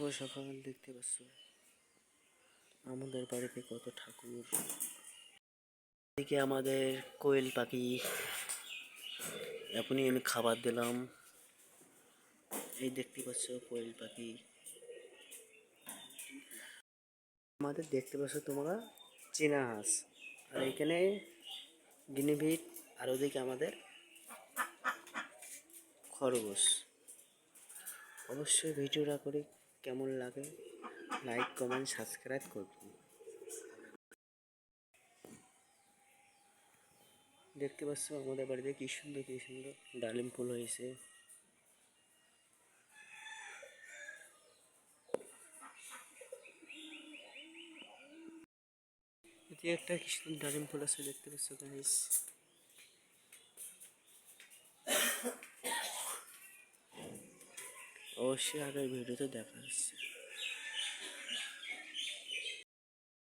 শুভ সকাল দেখতে পাচ্ছ। আমাদের বাড়িতে কত ঠাকুর। এদিকে আমাদের কোয়েল পাখি। এখনই আমি খাবার দিলাম। এই দেখতে পাচ্ছ কোয়েল পাখি। আমাদের দেখতে পাচ্ছ তোমরা চীনা হাঁস। আর এখানে গিনিভিট আর ওদিকে আমাদের খরগোশ। অবশ্যই ভিডিওটা করে কেমন লাগে লাইক কমেন্ট সাবস্ক্রাইব করবেন। দেখতে পাচ্ছ আমাদের বাড়িতে কি সুন্দর কি সুন্দর ডালিম ফুল হয়েছে। একটা কি সুন্দর ডালিম ফুল আছে দেখতে পাচ্ছ গাইস অবশ্যই আগের ভিডিওতে দেখা যাচ্ছে